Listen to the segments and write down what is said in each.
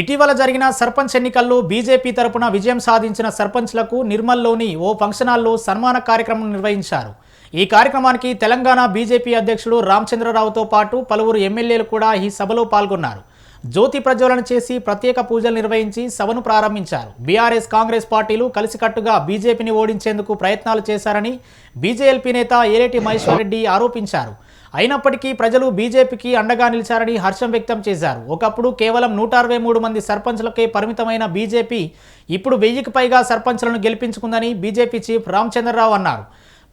ఇటీవల జరిగిన సర్పంచ్ ఎన్నికల్లో బీజేపీ తరపున విజయం సాధించిన సర్పంచ్లకు నిర్మల్లోని ఓ ఫంక్షన్ హాల్లో సన్మాన కార్యక్రమం నిర్వహించారు. ఈ కార్యక్రమానికి తెలంగాణ బీజేపీ అధ్యక్షుడు రామచంద్రరావుతో పాటు పలువురు ఎమ్మెల్యేలు కూడా ఈ సభలో పాల్గొన్నారు. జ్యోతి ప్రజ్వలన చేసి ప్రత్యేక పూజలు నిర్వహించి సభను ప్రారంభించారు. బీఆర్ఎస్ కాంగ్రెస్ పార్టీలు కలిసికట్టుగా బీజేపీని ఓడించేందుకు ప్రయత్నాలు చేశారని బీజేఎల్పీ నేత ఏలేటి మహేశ్వర్ రెడ్డి ఆరోపించారు. అయినప్పటికీ ప్రజలు బీజేపీకి అండగా నిలిచారని హర్షం వ్యక్తం చేశారు. ఒకప్పుడు కేవలం నూట అరవై మూడు మంది సర్పంచ్లకే పరిమితమైన బీజేపీ ఇప్పుడు వెయ్యికి పైగా సర్పంచ్లను గెలిపించుకుందని బీజేపీ చీఫ్ రామచంద్రరావు అన్నారు.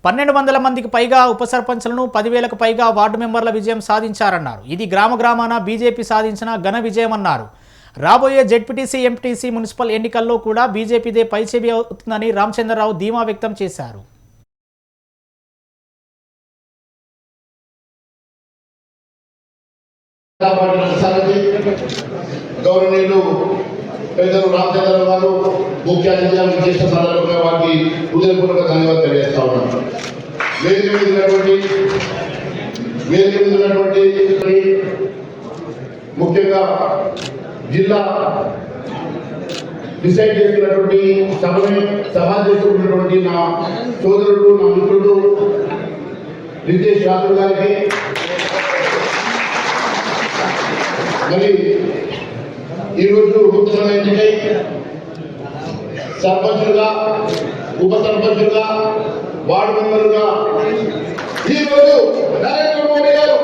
పన్నెండు వందల మందికి పైగా ఉప సర్పంచ్లను పదివేలకు పైగా వార్డు మెంబర్ల విజయం సాధించారన్నారు. ఇది గ్రామ గ్రామాన బీజేపీ సాధించిన ఘన విజయం అన్నారు. రాబోయే జెడ్పీటీసీ ఎంపీటీసీ మున్సిపల్ ఎన్నికల్లో కూడా బీజేపీదే పైచేవి అవుతుందని రామచంద్రరావు ధీమా వ్యక్తం చేశారు. సంగతి గౌరవనీయులు పెద్దలు రామచంద్ర గారు ముఖ్య అతిథిగా చేసిన సందర్భంగా వారికి హృదయపూర్వక ధన్యవాదాలు తెలియజేస్తా ఉన్నాను. వేదిక మీద ఉన్నటువంటి వేదిక మీద ఉన్నటువంటి ముఖ్యంగా జిల్లా డిసైడ్ చేసుకున్నటువంటి సభని సభ చేసుకున్నటువంటి నా సోదరుడు నా మిత్రుడు రితేష్ రాత్రుడు గారికి మరి ఈరోజు నూతన ఎన్నికై సర్పంచులుగా ఉప సర్పంచులుగా వార్డు మెంబర్లుగా ఈరోజు నరేంద్ర మోడీ గారు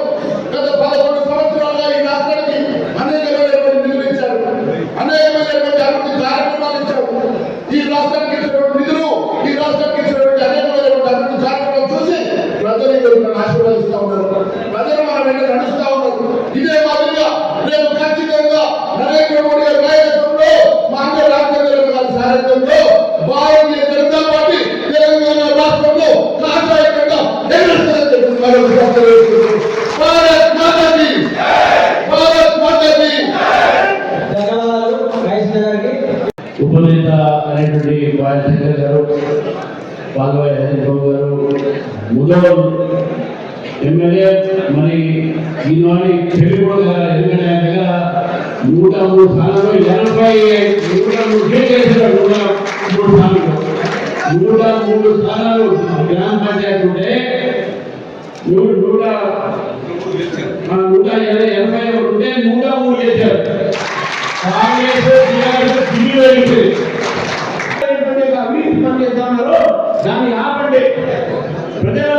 గత పదకొండు సంవత్సరాలుగా ఈ రాష్ట్రానికి అనేకమైనటువంటి నిర్మించారు అనేకమైనటువంటి అభివృద్ధి కార్యక్రమాలు ఇచ్చారు. ఈ రాష్ట్రానికి ఇచ్చినటువంటి నిధులు ఈ రాష్ట్రానికి ఇచ్చినటువంటి అనేకమైనటువంటి అభివృద్ధి కార్యక్రమాలు చూసి ప్రజలు ఆశీర్వదిస్తూ ఉన్నారు. ప్రజలు మన వెంట నడుస్తూ ఉన్నారు. ఇదే మాదిరిగా రేపు ఖచ్చితంగా నరేంద్ర మోడీ గారి నాయకత్వంలో మాంగ రామచంద్ర గారి సారథ్యంలో భారతీయ జనతా పార్టీ తెలంగాణ రాష్ట్రంలో చెప్పి. భారత్ భారత్ గారికి ఉపనేత అనేటువంటి బాలశంకర్ గారు పాల్వాయి హరిబాబు గారు ముదోల్ ఎమ్మెల్యే మరి తెలుగు దగ్గర నూట మూడు స్థానంలో ఎనభై నూట మూడు సీట్లు నూట మూడు స్థానాలు నూట మూడు స్థానాలు గ్రామ పంచాయతీ ఉంటే నూట నూట నూట ఎనభై ఉంటే నూట మూడు చేశారు. కాంగ్రెస్ అభివృద్ధి ఢిల్లీలో ఉన్నారు దాన్ని ఆపండి. ప్రజలు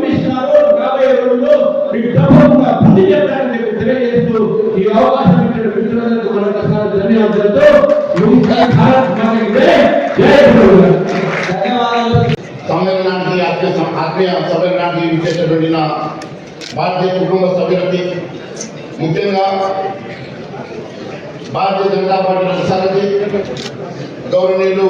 ఈ గమనిస్తున్నారు రాబోయే రోజుల్లో మీకు తప్పకుండా పూర్తి చెప్తారని మీకు తెలియజేస్తూ ఈ అవకాశం ఇచ్చిన మిత్రులందరికీ మరొకసారి ధన్యవాదాలతో సమ్మేళనానికి ఆత్మీయ సమ్మేళనానికి నా భారతీయ కుటుంబ సభ్యులకి ముఖ్యంగా భారతీయ జనతా పార్టీ సంగతి గౌరవనీయులు